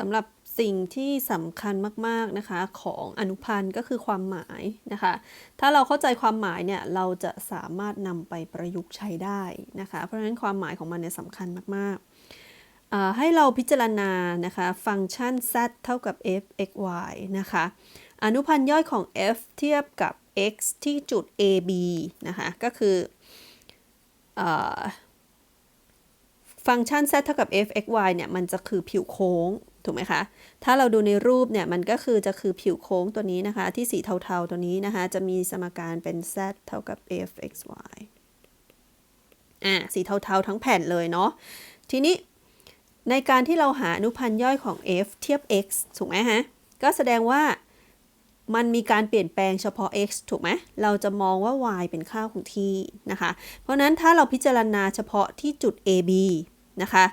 สำหรับสิ่งที่สำคัญมากๆนะคะของอนุพันธ์ก็คือความหมายนะคะ ถ้าเราเข้าใจความหมายเนี่ยเราจะสามารถนำไปประยุกต์ใช้ได้นะคะ เพราะฉะนั้นความหมายของมันเนี่ยสำคัญมากๆ ให้เราพิจารณานะคะฟังก์ชัน z เท่ากับ f x y นะคะ อนุพันธ์ย่อยของ f เทียบกับ x ที่จุด a b นะคะ ก็คืออฟังก์ชัน z เท่ากับ f x y เนี่ยมันจะคือผิวโค้ง ถูกไหมคะ ถ้าเราดูในรูปเนี่ยมันก็คือจะคือผิวโค้งตัวนี้นะคะ ที่สีเทาๆตัวนี้นะคะ จะมีสมการเป็น z เท่ากับ f x y อ่าสีเทาๆทั้งแผ่นเลยเนาะ ทีนี้ในการที่เราหาอนุพันธ์ย่อยของ f เทียบ x ถูกไหมฮะ ก็แสดงว่ามันมีการเปลี่ยนแปลงเฉพาะ x ถูกไหม เราจะมองว่า y เป็นค่าของที่นะคะ เพราะนั้นถ้าเราพิจารณาเฉพาะที่จุด ab นะคะ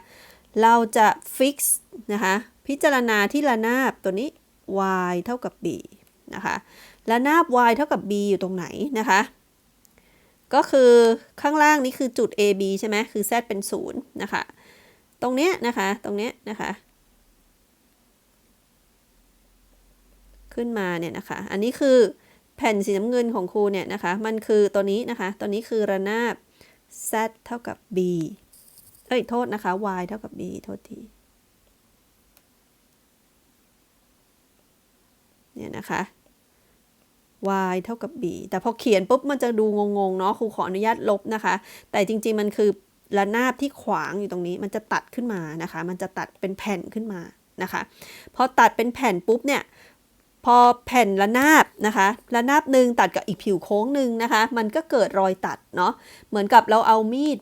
เราจะ fix นะคะ พิจารณาที่ระนาบตัวนี้ y เท่ากับ b นะคะระนาบ y เท่ากับ b อยู่ตรงไหนนะคะ ก็คือข้างล่างนี้คือจุด ab ใช่ไหมคือ z เป็น 0 นะคะ ตรงเนี้ยนะคะ ตรงเนี้ยนะคะ ขึ้นมาเนี่ยนะคะ อันนี้คือแผ่นสีน้ำเงินของครูเนี่ยนะคะ มันคือตัวนี้นะคะ ตัวนี้คือระนาบ z เท่ากับ b เอ้ย โทษนะคะ y เท่ากับ b โทษที เนี่ยนะคะ y เท่ากับ b แต่พอเขียนปุ๊บมันจะดูงงๆเนาะครูขออนุญาตลบนะคะ แต่จริงๆมันคือระนาบที่ขวางอยู่ตรงนี้มันจะตัดขึ้นมานะคะ มันจะตัดเป็นแผ่นขึ้นมานะคะ พอตัดเป็นแผ่นปุ๊บเนี่ยพอแผ่นระนาบนะคะระนาบหนึ่งตัดกับอีกผิวโค้งหนึ่งนะคะ มันก็เกิดรอยตัดเนาะเหมือนกับเราเอามีด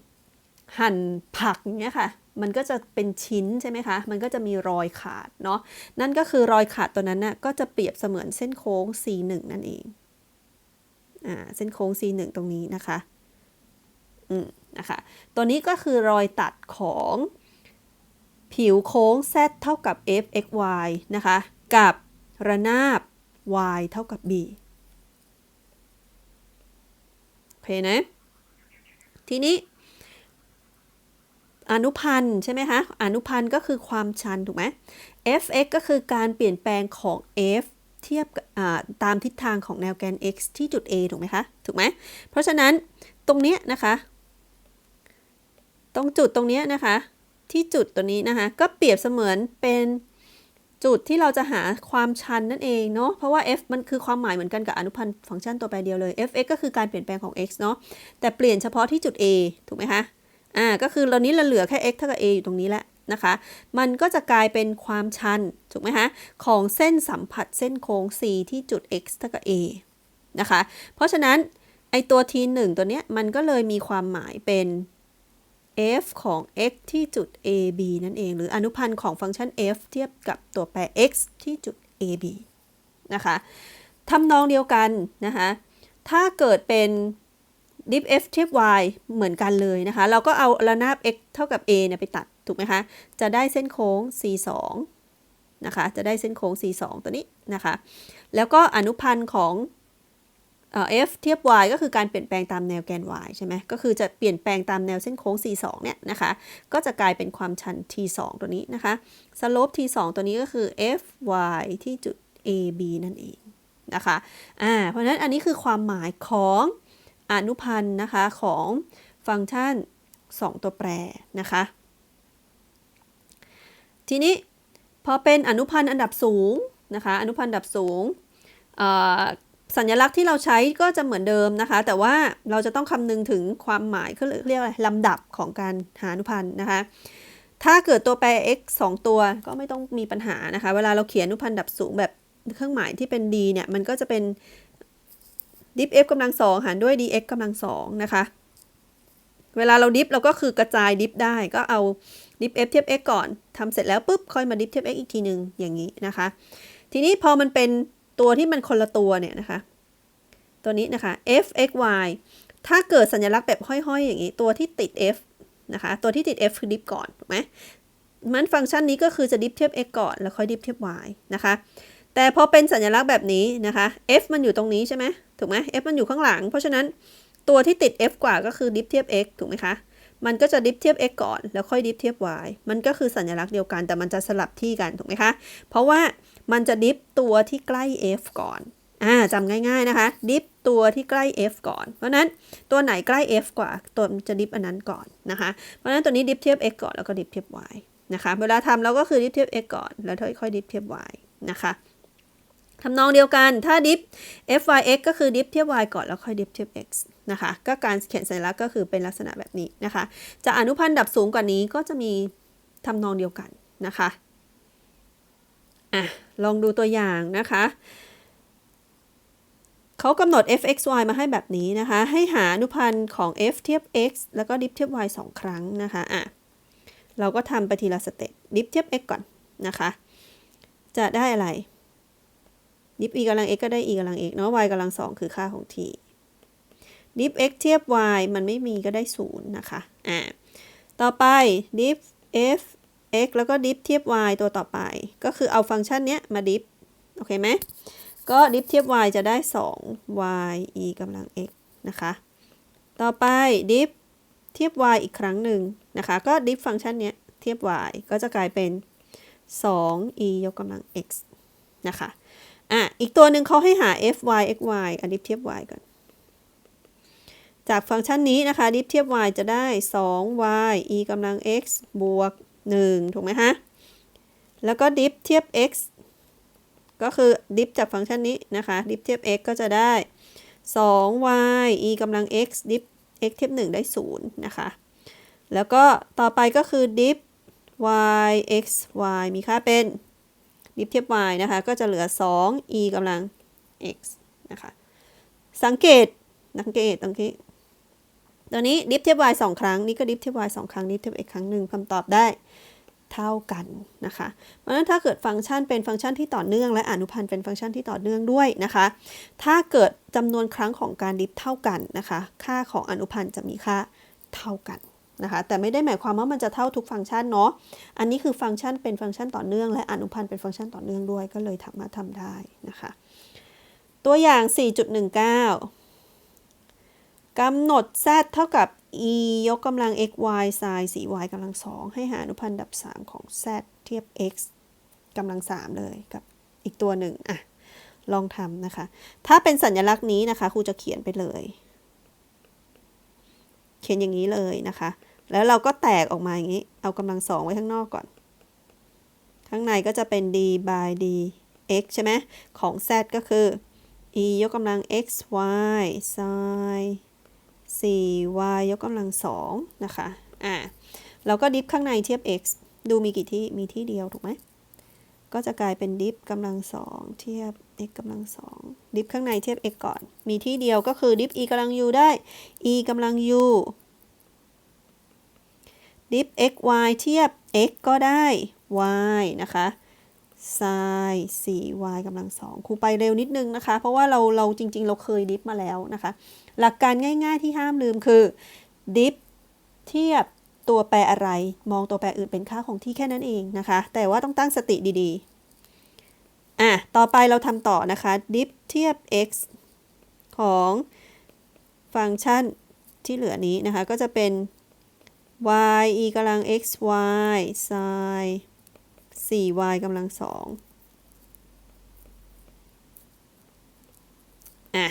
หั่นผักอย่างเงี้ยค่ะ มันก็จะเป็นชิ้นใช่ไหมคะ มันก็จะมีรอยขาดเนาะ นั่นก็คือรอยขาดตัวนั้นน่ะก็จะเปรียบเสมือนเส้นโค้ง C1 นั่นเอง อ่า เส้นโค้ง C1 ตรงนี้นะคะ อืม นะคะ ตัวนี้ก็คือรอยตัดของผิวโค้ง z เท่ากับ f x y นะคะ กับระนาบ y เท่ากับ b โอเคนะ ทีนี้ อนุพันธ์ใช่ไหมคะ อนุพันธ์ก็คือความชันถูกไหม f(x) ก็คือการเปลี่ยนแปลงของ f เทียบตามทิศทางของแนวแกน x ที่จุด a ถูกไหมคะ ถูกไหม เพราะฉะนั้นตรงนี้นะคะ ตรงจุดตรงนี้นะคะ ที่จุดตัวนี้นะคะ ก็เปรียบเสมือนเป็นจุดที่เราจะหาความชันนั่นเองเนาะ เพราะว่า f มันคือความหมายเหมือนกันกับอนุพันธ์ฟังก์ชันตัวแปรเดียวเลย f(x) ก็คือการเปลี่ยนแปลงของ x เนาะ แต่เปลี่ยนเฉพาะที่จุด a ถูกไหมคะ อ่าก็คือเรานี้เราเหลือแค่ x เท่ากับ a อยู่ตรงนี้แหละนะคะ มันก็จะกลายเป็นความชันถูกไหมคะของเส้นสัมผัสเส้นโค้ง c ที่จุด x เท่ากับ a นะคะ เพราะฉะนั้นไอตัว t 1ตัวเนี้ยมันก็เลยมีความหมายเป็น f ของ x ที่จุด a b นั่นเอง หรืออนุพันธ์ของฟังก์ชัน f เทียบกับตัวแปร x ที่จุด a b นะคะทำนองเดียวกันนะคะ ถ้าเกิดเป็น diff f เทียบ y เหมือนกันเลยนะคะ เราก็เอาระนาบ x เท่ากับ a เนี่ยไปตัด ถูกไหมคะ จะได้เส้นโค้ง c 2 นะคะ จะได้เส้นโค้ง c 2 ตัวนี้นะคะ แล้วก็อนุพันธ์ของ f เทียบ y ก็คือการเปลี่ยนแปลงตามแนวแกน y ใช่ไหมก็คือจะเปลี่ยนแปลงตามแนวเส้นโค้ง c 2 เนี่ยนะคะ ก็จะกลายเป็นความชัน t 2 ตัวนี้นะคะ slope t 2 ตัวนี้ก็คือ f y ที่จุด a b นั่นเองนะคะ อ่า เพราะฉะนั้นอันนี้คือความหมายของ อนุพันธ์นะคะของฟังก์ชัน 2 ตัวแปรนะคะ ทีนี้พอเป็นอนุพันธ์อันดับสูงนะคะ อนุพันธ์อันดับสูง สัญลักษณ์ที่เราใช้ก็จะเหมือนเดิมนะคะ แต่ว่าเราจะต้องคำนึงถึงความหมายเขาเรียกอะไรลำดับของการหาอนุพันธ์นะคะ ถ้าเกิดตัวแปร x 2 ตัวก็ไม่ต้องมีปัญหานะคะ เวลาเราเขียนอนุพันธ์ดับสูงแบบเครื่องหมายที่เป็น d เนี่ย มันก็จะเป็น diff f กำลังสองหารด้วย dx กำลังสองนะคะ เวลาเราดิฟเราก็คือกระจายดิฟได้ก็เอา diff f เทียบ x ก่อนทำเสร็จแล้วปุ๊บค่อยมาดิฟเทียบ x อีกทีหนึ่งอย่างนี้นะคะ ทีนี้พอมันเป็นตัวที่มันคนละตัวเนี่ยนะคะ ตัวนี้นะคะ f x y ถ้าเกิดสัญลักษณ์แบบห้อยๆ อย่างนี้ ตัวที่ติด f นะคะ ตัวที่ติด f คือดิฟก่อนถูกไหมมันฟังก์ชันนี้ก็คือจะดิฟเทียบ x ก่อนแล้วค่อยดิฟเทียบ y นะคะ แต่พอเป็นสัญลักษณ์แบบนี้นะคะ f มันอยู่ตรงนี้ใช่ไหมถูกไหม f มันอยู่ข้างหลัง เพราะฉะนั้นตัวที่ติด f กว่าก็คือดิฟเทียบ x ถูกไหมคะ มันก็จะดิฟเทียบ x ก่อน แล้วค่อยดิฟเทียบ y มันก็คือสัญลักษณ์เดียวกัน แต่มันจะสลับที่กันถูกไหมคะ เพราะว่ามันจะดิฟตัวที่ใกล้ f ก่อนอ่าจำง่ายๆนะคะ ดิฟตัวที่ใกล้ f ก่อน เพราะนั้นตัวไหนใกล้ f กว่า ตัวมันจะดิฟอันนั้นก่อนนะคะ เพราะนั้นตัวนี้ดิฟเทียบ x ก่อนแล้วก็ดิฟเทียบ y นะคะ เวลาทำเราก็คือดิฟเทียบ x ก่อน แล้วค่อยดิฟเทียบ y นะคะ ทำนองเดียวกันถ้าดิฟ fyx ก็คือดิฟเทียบ y ก่อนแล้วค่อยดิฟเทียบ x นะคะ ก็การเขียนสัญลักษณ์ก็คือเป็นลักษณะแบบนี้นะคะ จะอนุพันธ์ดับสูงกว่านี้ก็จะมีทำนองเดียวกันนะคะอะลองดูตัวอย่างนะคะเขากำหนด f(x,y) มาให้แบบนี้นะคะ ให้หาอนุพันธ์ของ f เทียบ x แล้วก็ดิฟเทียบ y สองครั้งนะคะอะเราก็ทำไปทีละสเต็ปดิฟเทียบ x ก่อนนะคะ จะได้อะไร ดิฟ e กำลัง x ก็ได้ e กำลัง x เนาะ y กำลังสองคือค่าของ t ดิฟ x เทียบ y มันไม่มีก็ได้ศูนย์นะคะ อ่า ต่อไปดิฟ f x แล้วก็ดิฟเทียบ y ตัวต่อไป ก็คือเอาฟังก์ชันเนี้ยมาดิฟ โอเคไหม ก็ดิฟเทียบ y จะได้ 2 y e กำลัง x นะคะ ต่อไปดิฟเทียบ y อีกครั้งหนึ่งนะคะ ก็ดิฟฟังก์ชันเนี้ยเทียบ y ก็จะกลายเป็น 2 e ยกกำลัง x นะคะ อะ อีกตัวหนึ่งเขาให้หา f y x y อันดิฟเทียบ y ก่อน จากฟังก์ชันนี้นะคะดิฟเทียบ y จะได้ 2y e กำลัง x บวก 1 ถูกไหมฮะ แล้วก็ดิฟเทียบ x ก็คือดิฟจากฟังก์ชันนี้นะคะ ดิฟเทียบ x ก็จะได้ 2y e กำลัง x ดิฟ x เทียบ 1 ได้ 0 นะคะ แล้วก็ต่อไปก็คือดิฟ y x y มีค่าเป็น ดิฟเทียบ y นะคะ ก็จะเหลือ 2 e กำลัง x นะคะ สังเกตสังเกตตรงนี้ตัวนี้ดิฟเทียบ y 2 ครั้ง นี่ก็ดิฟเทียบ y 2 ครั้งดิฟเทียบ x ครั้งหนึ่งคำตอบได้เท่ากันนะคะ เพราะฉะนั้นถ้าเกิดฟังก์ชันเป็นฟังก์ชันที่ต่อเนื่อง และอนุพันธ์เป็นฟังก์ชันที่ต่อเนื่องด้วยนะคะ ถ้าเกิดจำนวนครั้งของการดิฟเท่ากันนะคะ ค่าของอนุพันธ์จะมีค่าเท่ากัน นะคะแต่ไม่ได้หมายความว่ามันจะเท่าทุกฟังก์ชันเนาะอันนี้คือฟังก์ชันเป็นฟังก์ชันต่อเนื่องและอนุพันธ์เป็นฟังก์ชันต่อเนื่องด้วยก็เลยทำมาทำได้นะคะตัวอย่าง 4.19 กำหนด z เท่ากับ e ยกกำลัง x y sin 4y กำลัง 2 ให้หาอนุพันธ์ดับ 3 ของ z เทียบ x กำลัง 3 เลยกับอีกตัวหนึ่งอะลองทำนะคะ ถ้าเป็นสัญลักษณ์นี้นะคะครูจะเขียนไปเลย เขียนอย่างนี้เลยนะคะ แล้วเราก็แตกออกมาอย่างนี้ เอากำลัง2ไว้ข้างนอกก่อน ข้างในก็จะเป็น d by d x ใช่ไหมของ z ก็คือ e ยกกำลัง x y sin 4y ยกกำลัง2นะคะ อ่าเราก็ดิฟข้างในเทียบ x ดูมีกี่ที่ มีที่เดียวถูกไหม ก็จะกลายเป็นดิฟกำลัง2เทียบ x กำลัง2ดิฟข้างในเทียบ x ก่อน มีที่เดียวก็คือดิฟ e กำลัง u ได้ e กำลัง u ดิฟ x y เทียบ x ก็ได้ y นะคะ sin 4y กำลัง2ครูไปเร็วนิดนึงนะคะ เพราะว่าเราเราจริง ๆ เราเคยดิฟมาแล้วนะคะ หลักการง่าย ๆที่ห้ามลืมคือดิฟเทียบ ตัวแปรอะไร มองตัวแปรอื่นเป็นค่าของที่แค่นั้นเองนะคะ แต่ว่าต้องตั้งสติดีๆ อะ ต่อไปเราทำต่อนะคะดิฟเทียบ x ของฟังก์ชันที่เหลือนี้นะคะ ก็จะเป็น y e กำลัง x y sin 4y กำลัง 2 อะ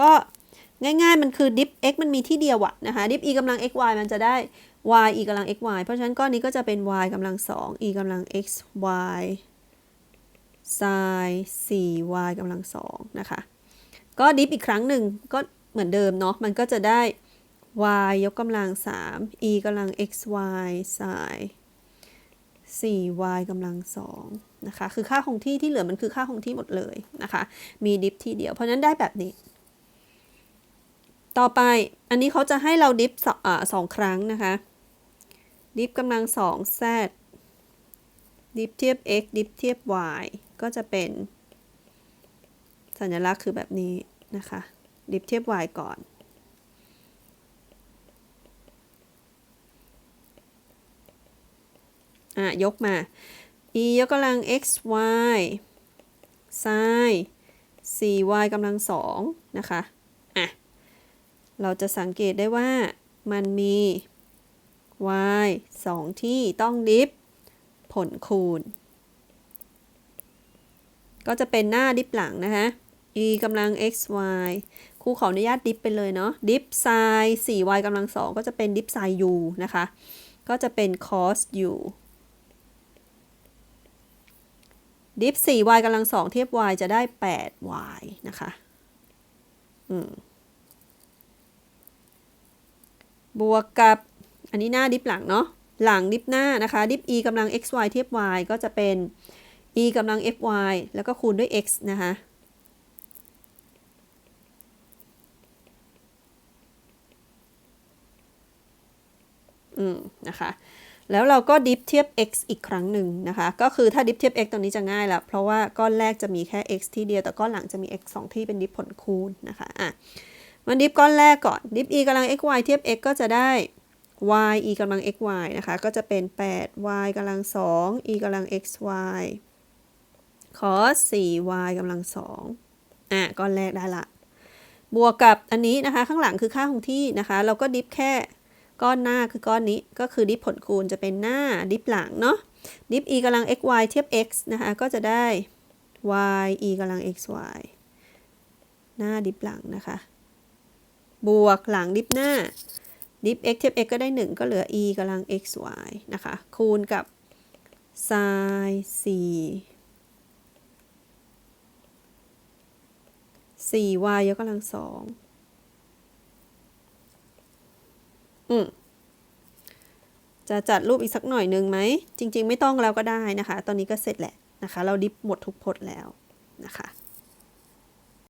ก็ ง่ายๆ มันคือ diff x มันมีที่เดียวอะนะคะ diff e กำลัง x y มันจะได้ y e กำลัง x y เพราะฉะนั้นก้อนนี้ก็จะเป็น y กำลัง 2 e กำลัง x y sin 4y กำลัง 2 นะคะ ก็ diff อีกครั้งหนึ่งก็เหมือนเดิมเนาะ มันก็จะได้ y ยกกำลัง 3 e กำลัง x y sin 4y กำลัง 2 นะคะ คือค่าคงที่ที่เหลือมันคือค่าคงที่หมดเลยนะคะ มีดิฟที่เดียว เพราะนั้นได้แบบนี้ ต่อไปอันนี้เขาจะให้เราดิฟสองครั้งนะคะ ดิฟกำลัง2 z ดิฟเทียบ x ดิฟเทียบ y ก็จะเป็น สัญลักษณ์คือแบบนี้นะคะ ดิฟเทียบ y ก่อน อะ ยกมา e ยกกำลัง x y sin 4y กำลัง2นะคะ เราจะสังเกตได้ว่ามันมี y 2 ที่ต้องดิฟ ผลคูณ ก็จะเป็นหน้าดิฟหลังนะคะ e กำลัง x y ครูขออนุญาตดิฟไปเลยเนาะ ดิฟไซน์ 4y กำลัง 2 ก็จะเป็นดิฟไซน์ u นะคะ ก็จะเป็น cos u ดิฟ 4y กำลัง 2 เทียบ y จะได้ 8y นะคะ อืม บวกกับอันนี้หน้าดิฟหลังเนาะหลังดิฟหน้านะคะ ดิฟ e กำลัง xy เทียบ y ก็จะเป็น e กำลัง fy แล้วก็คูณด้วย x นะคะอืมนะคะแล้วเราก็ดิฟเทียบ x อีกครั้งหนึ่งนะคะ ก็คือถ้าดิฟเทียบ x ตรงนี้จะง่ายละเพราะว่าก้อนแรกจะมีแค่ x ที่เดียว แต่ก้อนหลังจะมี x 2 ที่เป็นดิฟผลคูณนะคะอะ มันดิฟก้อนแรกก่อนดิฟ e กำลัง xy เทียบ x ก็จะได้ y e กำลัง xy นะคะ ก็จะเป็น 8y กำลัง 2 e กำลัง xy cos 4y กำลัง 2 อะก้อนแรกได้ละ บวกกับอันนี้นะคะ ข้างหลังคือค่าคงที่นะคะ เราก็ดิฟแค่ก้อนหน้าคือก้อนนี้ ก็คือดิฟผลคูณจะเป็นหน้าดิฟหลังเนาะ ดิฟ e กำลัง xy เทียบ x นะคะ ก็จะได้ y e กำลัง xy หน้าดิฟหลังนะคะ บวกหลังดิฟหน้าดิฟ x เทียบ x ก็ได้ 1 ก็เหลือ e กำลัง xy นะคะ คูณกับ sin 4 4y ยกกำลังสองอืมจะจัดรูปอีกสักหน่อยหนึ่งไหม จริง ๆ ไม่ต้องแล้วก็ได้นะคะ ตอนนี้ก็เสร็จแหละนะคะ เราดิฟหมดทุกพจน์แล้วนะคะ